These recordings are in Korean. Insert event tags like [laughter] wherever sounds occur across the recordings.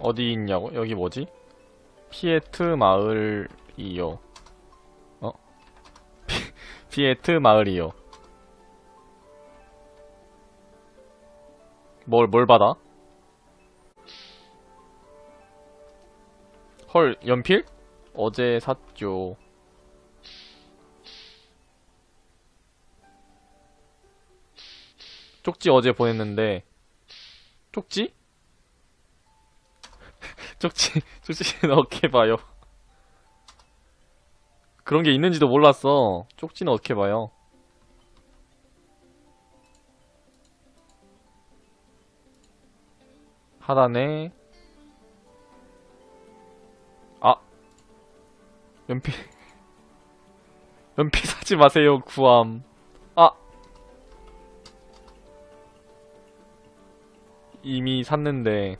어디 있냐고? 여기 뭐지? 피에트 마을이요. 어? 피, [laughs] 피에트 마을이요. 뭘, 뭘 받아? 헐, 연필? 어제 샀죠. 쪽지 어제 보냈는데, 쪽지? 쪽지, [laughs] 쪽지는 어떻게 봐요? 그런 게 있는지도 몰랐어. 쪽지는 어떻게 봐요? 하단에, 아! 연필, [laughs] 연필 사지 마세요, 구함. 아! 이미 샀는데,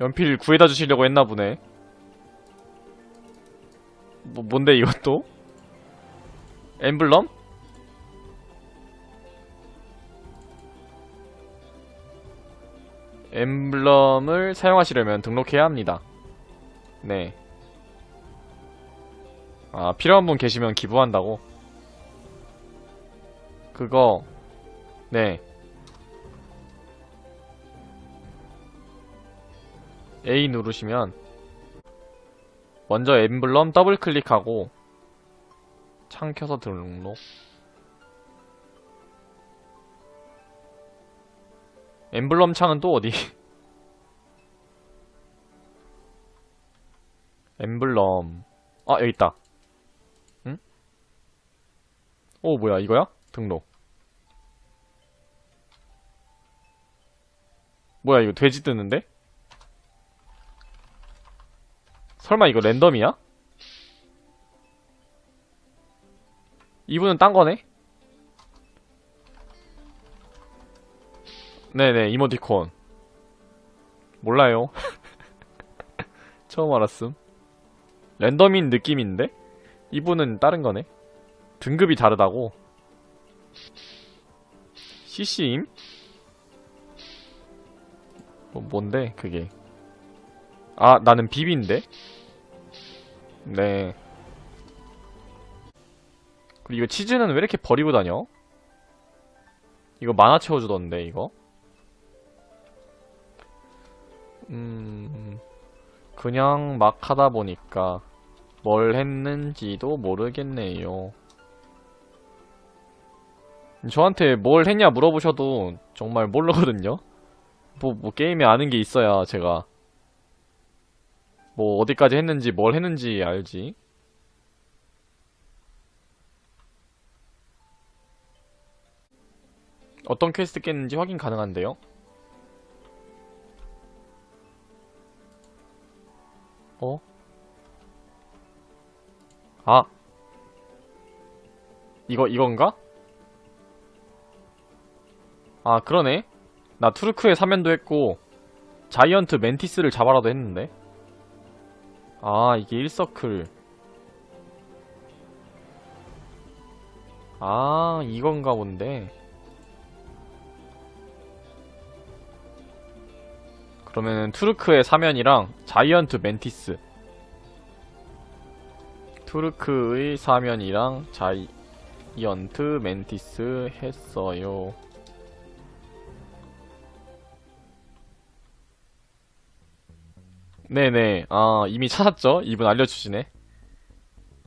연필 구해다 주시려고 했나 보네. 뭐, 뭔데 이것도? 엠블럼? 엠블럼을 사용하시려면 등록해야 합니다. 네. 아, 필요한 분 계시면 기부한다고? 그거, 네. A 누르시면 먼저 엠블럼 더블 클릭하고 창 켜서 등록 엠블럼 창은 또 어디? [laughs] 엠블럼 아 여기 있다 응? 오 뭐야 이거야? 등록 뭐야 이거 돼지 뜨는데? 설마 이거 랜덤이야? 이분은 딴 거네? 네네, 이모티콘. 몰라요. [laughs] 처음 알았음. 랜덤인 느낌인데? 이분은 다른 거네? 등급이 다르다고? CC임? 뭐, 뭔데, 그게? 아, 나는 비비인데? 네. 그리고 이거 치즈는 왜 이렇게 버리고 다녀? 이거 만화 채워주던데, 이거? 음, 그냥 막 하다 보니까 뭘 했는지도 모르겠네요. 저한테 뭘 했냐 물어보셔도 정말 모르거든요? 뭐, 뭐 게임에 아는 게 있어야 제가 뭐 어디까지 했는지 뭘 했는지 알지. 어떤 퀘스트 깼는지 확인 가능한데요? 어? 아. 이거, 이건가? 아, 그러네. 나 투르크의 사면도 했고, 자이언트 멘티스를 잡아라도 했는데. 아, 이게 1서클. 아, 이건가 본데. 그러면은 투르크의 사면이랑 자이언트 멘티스. 투르크의 사면이랑 자이언트 멘티스 했어요. 네네. 아, 이미 찾았죠? 이분 알려주시네.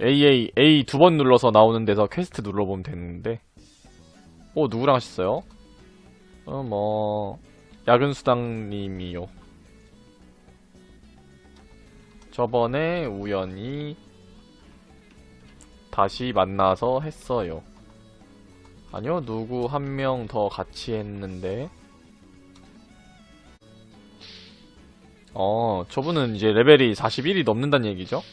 AA, A 두 번 눌러서 나오는 데서 퀘스트 눌러보면 되는데. 오, 누구랑 하셨어요? 어, 뭐, 야근수당님이요. 저번에 우연히 다시 만나서 했어요. 아니요, 누구 한 명 더 같이 했는데. 어, 저분은 이제 레벨이 41이 넘는다는 얘기죠?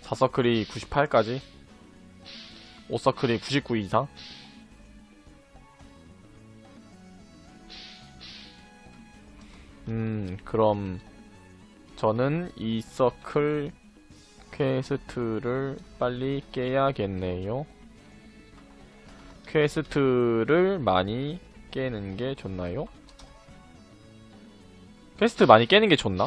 사서클이 98까지? 5서클이 99 이상? 음, 그럼 저는 2서클 퀘스트를 빨리 깨야겠네요. 퀘스트를 많이 깨는 게 좋나요? 퀘스트 많이 깨는 게 좋나?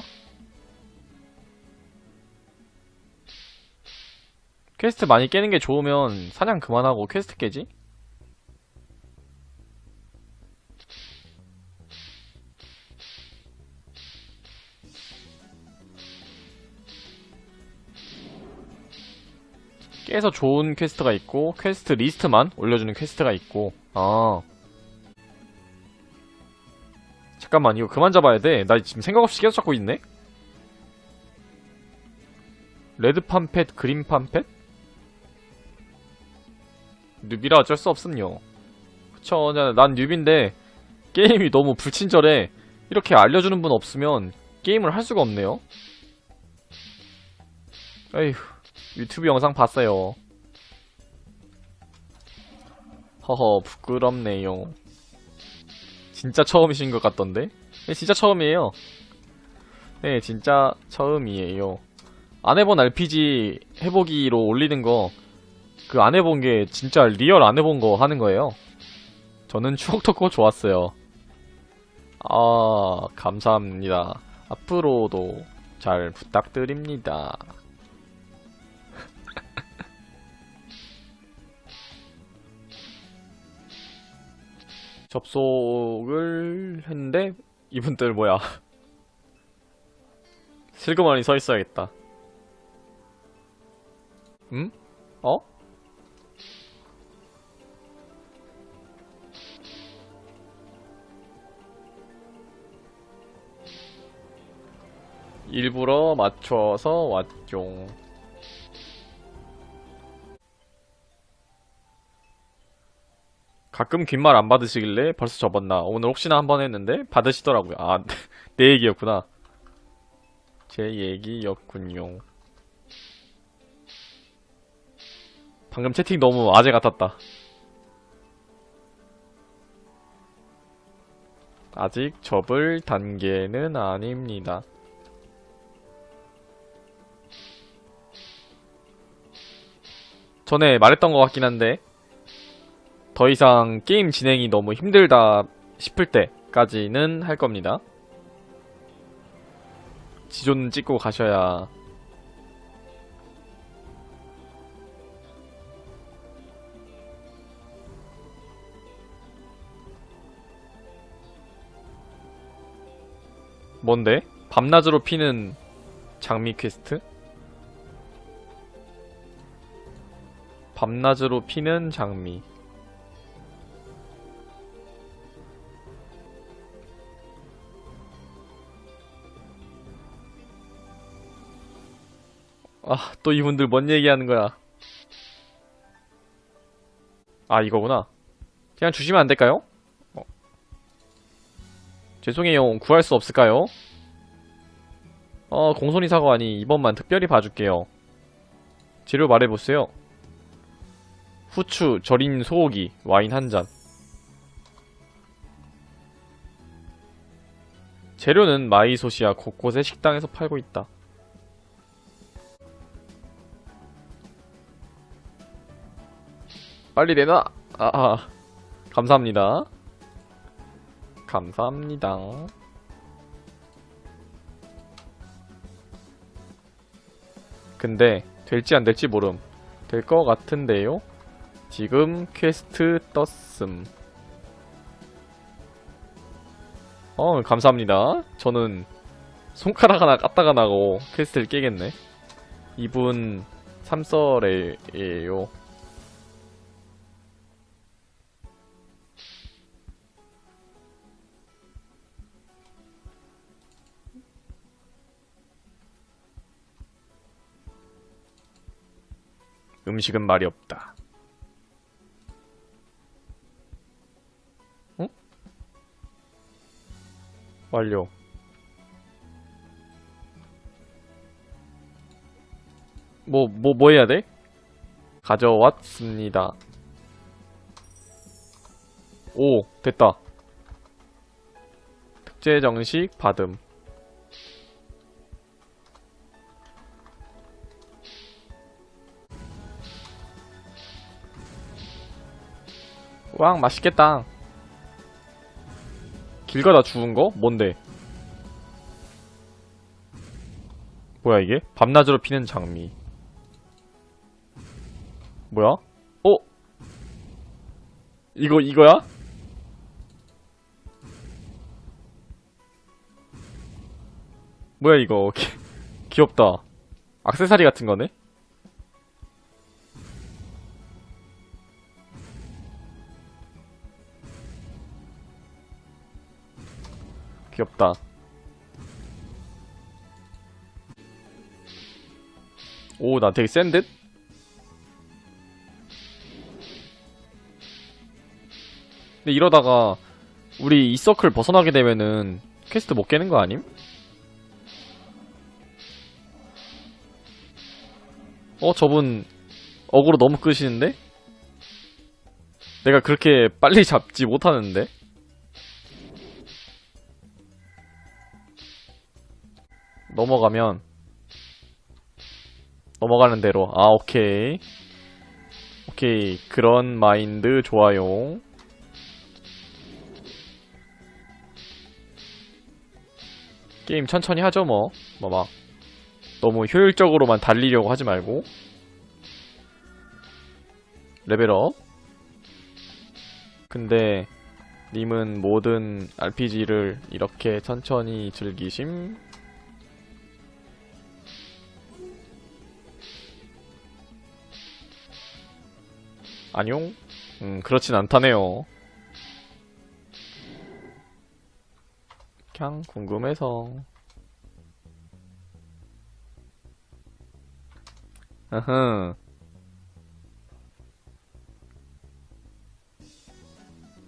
퀘스트 많이 깨는 게 좋으면 사냥 그만하고 퀘스트 깨지? 깨서 좋은 퀘스트가 있고 퀘스트 리스트만 올려주는 퀘스트가 있고. 아. 잠깐만 이거 그만 잡아야 돼나 지금 생각 없이 계속 잡고 있네? 레드 팜펫 그린 팜펫? 뉴비라 어쩔 수 없음요. 그쵸 난- 난 뉴비인데 게임이 너무 불친절해. 이렇게 알려주는 분 없으면 게임을 할 수가 없네요. 에휴 유튜브 영상 봤어요. 허허, 부끄럽네요. 진짜 처음이신 것 같던데? 네, 진짜 처음이에요. 네, 진짜 처음이에요. 안 해본 RPG 해보기로 올리는 거, 그 안 해본 게 진짜 리얼 안 해본 거 하는 거예요. 저는 추억 덕고 좋았어요. 아, 감사합니다. 앞으로도 잘 부탁드립니다. 접속을 했는데 이분들 뭐야 [laughs] 슬그머니 서 있어야겠다 음? 어? 일부러 맞춰서 왔종 가끔 귓말 안 받으시길래 벌써 접었나. 오늘 혹시나 한 번 했는데 받으시더라고요. 아, [laughs] 내 얘기였구나. 제 얘기였군요. 방금 채팅 너무 아재 같았다. 아직 접을 단계는 아닙니다. 전에 말했던 것 같긴 한데, 더 이상 게임 진행이 너무 힘들다 싶을 때까지는 할 겁니다. 지존 찍고 가셔야 뭔데? 밤낮으로 피는 장미 퀘스트? 밤낮으로 피는 장미 아, 또 이분들 뭔 얘기하는 거야? 아, 이거구나. 그냥 주시면 안 될까요? 어. 죄송해요. 구할 수 없을까요? 어, 공손히 사과하니 이번만 특별히 봐줄게요. 재료 말해보세요. 후추, 절인 소고기, 와인 한 잔. 재료는 마이소시아 곳곳에 식당에서 팔고 있다. 빨리 내놔. 아, 아. 감사합니다. 감사합니다. 근데 될지 안 될지 모름. 될 것 같은데요. 지금 퀘스트 떴음. 어, 감사합니다. 저는 손가락 하나 깠다가 나고 퀘스트를 깨겠네. 이분 삼설이에요. 음식은 말이 없다. 어? 완료. 뭐, 뭐, 뭐 해야 돼? 가져왔습니다. 오, 됐다. 특제 정식 받음. 왕 맛있겠다. 길 가다 죽은 거? 뭔데? 뭐야 이게? 밤낮으로 피는 장미. 뭐야? 어? 이거 이거야? 뭐야 이거? 귀, [laughs] 귀엽다. 악세사리 같은 거네? 귀엽다. 오, 나 되게 센 듯? 근데 이러다가 우리 이 서클 벗어나게 되면은 퀘스트 못 깨는 거 아님? 어, 저분 어그로 너무 끄시는데? 내가 그렇게 빨리 [laughs] 잡지 못하는데? 넘어가면 넘어가는 대로. 아 오케이. 오케이. 그런 마인드 좋아요. 게임 천천히 하죠 뭐. 뭐 막 너무 효율적으로만 달리려고 하지 말고. 레벨업. 근데 님은 모든 RPG를 이렇게 천천히 즐기심 안녕? 음, 그렇진 않다네요. 그냥 궁금해서. 으흠.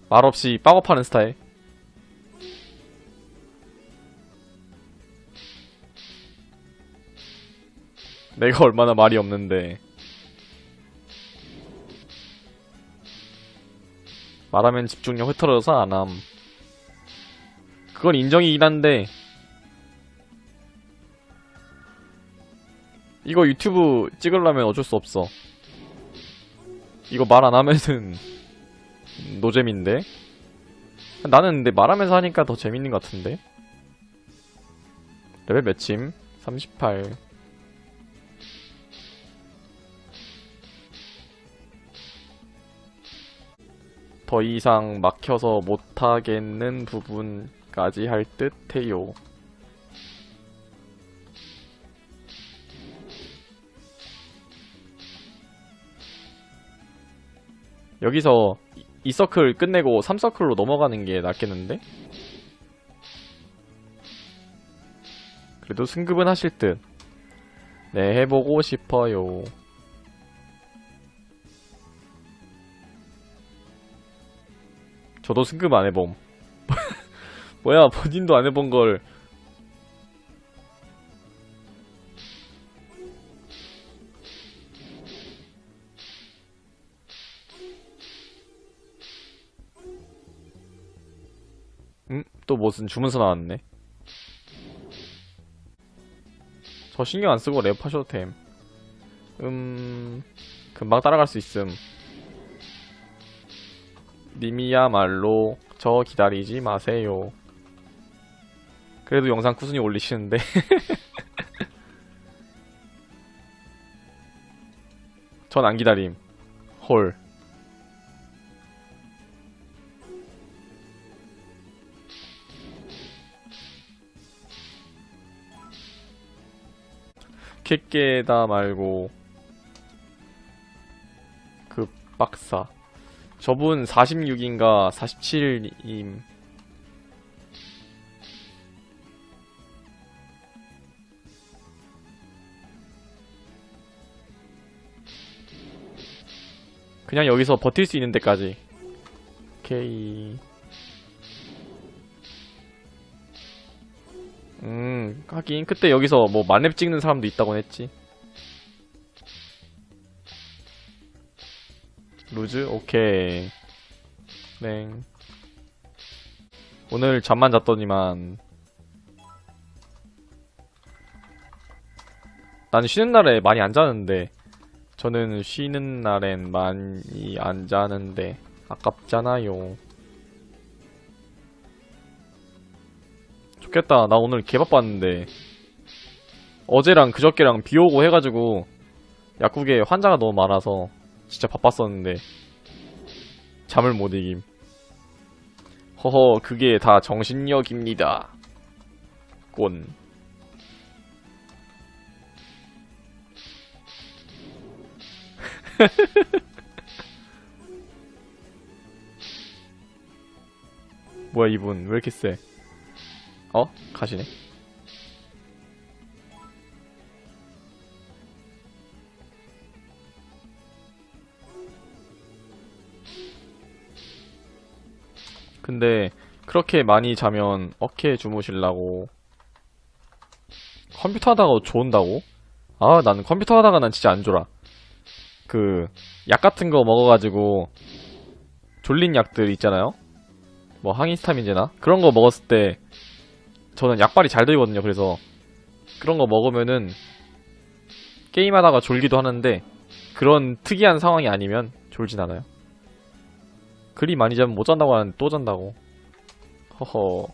말없이 빠업하는 스타일. 내가 얼마나 말이 없는데. 말하면 집중력 흐트러져서 안함. 그건 인정이긴 한데, 이거 유튜브 찍으려면 어쩔 수 없어. 이거 말 안 하면은, [laughs] 노잼인데? 나는 근데 말하면서 하니까 더 재밌는 것 같은데? 레벨 몇침? 38. 더 이상 막혀서 못하겠는 부분까지 할 듯해요. 여기서 이- 이 서클 끝내고 3서클로 넘어가는 게 낫겠는데? 그래도 승급은 하실 듯. 네, 해보고 싶어요. 저도 승급 안 해봄. [laughs] 뭐야, 본인도 안 해본 걸. 음? 또 무슨 주문서 나왔네. 저 신경 안 쓰고 랩하셔도 됨. 음, 금방 따라갈 수 있음. 님이야말로 저 기다리지 마세요. 그래도 영상 꾸준히 올리시는데. [laughs] 전 안 기다림. 헐. 캣게다 말고 그 박사. 저분 46인가 47임. 그냥 여기서 버틸 수 있는 데까지. 오케이. 음, 하긴 그때 여기서 뭐 만렙 찍는 사람도 있다고 했지. 루즈? 오케이. 네. 오늘 잠만 잤더니만 나는 쉬는 날에 많이 안 자는데 저는 쉬는 날엔 많이 안 자는데 아깝잖아요. 좋겠다. 나 오늘 개바빴는데. 어제랑 그저께랑 비 오고 해가지고, 약국에 환자가 너무 많아서, 진짜 바빴었는데, 잠을 못 이김. 허허, 그게 다 정신력입니다. 꼰. [laughs] 뭐야, 이분, 왜 이렇게 세? 어? 가시네. 근데 그렇게 많이 자면 어깨 주무실라고 컴퓨터 하다가 좋은다고? 아, 나는 컴퓨터 하다가 난 진짜 안 졸아. 그 약 같은 거 먹어가지고 졸린 약들 있잖아요. 뭐 항히스타민제나 그런 거 먹었을 때 저는 약발이 잘 들거든요. 그래서 그런 거 먹으면은 게임하다가 졸기도 하는데 그런 특이한 상황이 아니면 졸진 않아요. 그리 많이 자면 못 잔다고 하는데 또 잔다고. 허허.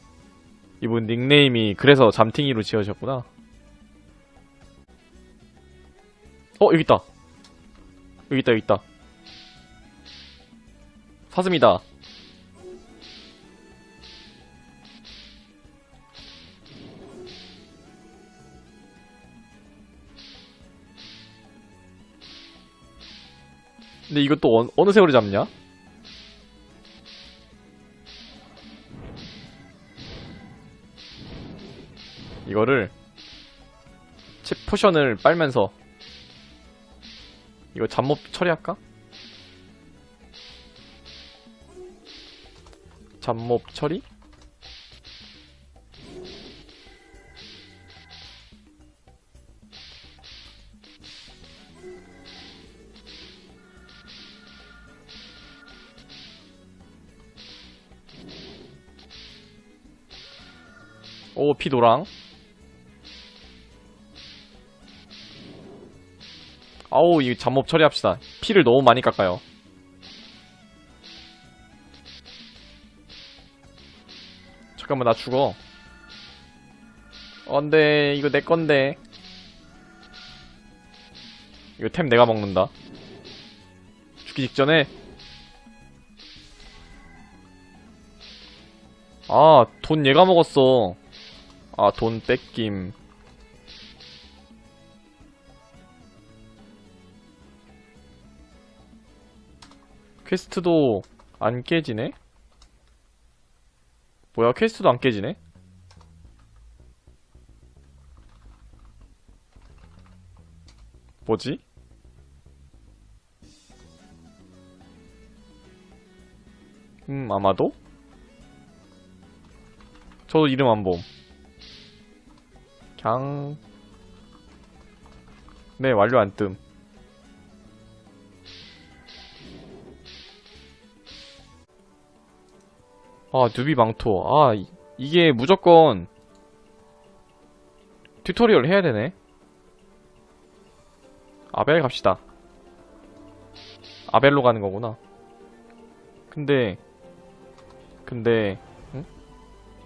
이분 닉네임이 그래서 잠팅이로 지어졌구나. 어, 여기 있다. 여기 있다, 여기 있다. 사슴이다. 근데 또 어, 어느 세월에 잡냐? 포션을 빨면서 이거 잡몹 처리할까? 잡몹 처리? 오, 피노랑. 아우, 이 잡몹 처리합시다. 피를 너무 많이 깎아요. 잠깐만, 나 죽어. 안 돼, 이거 내 건데. 이거 템 내가 먹는다. 죽기 직전에. 아, 돈 얘가 먹었어. 아, 돈 뺏김. 퀘스트도 안 깨지네? 뭐야, 퀘스트도 안 깨지네? 뭐지? 음, 아마도? 저도 이름 안 봄. 그냥 네 완료 안 뜸. 아 뉴비 망토 아 이- 이게 무조건 튜토리얼 해야 되네. 아벨 갑시다. 아벨로 가는 거구나. 근데 근데 응?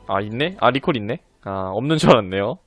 아 있네? 아 리콜 있네? 아 없는 줄 알았네요.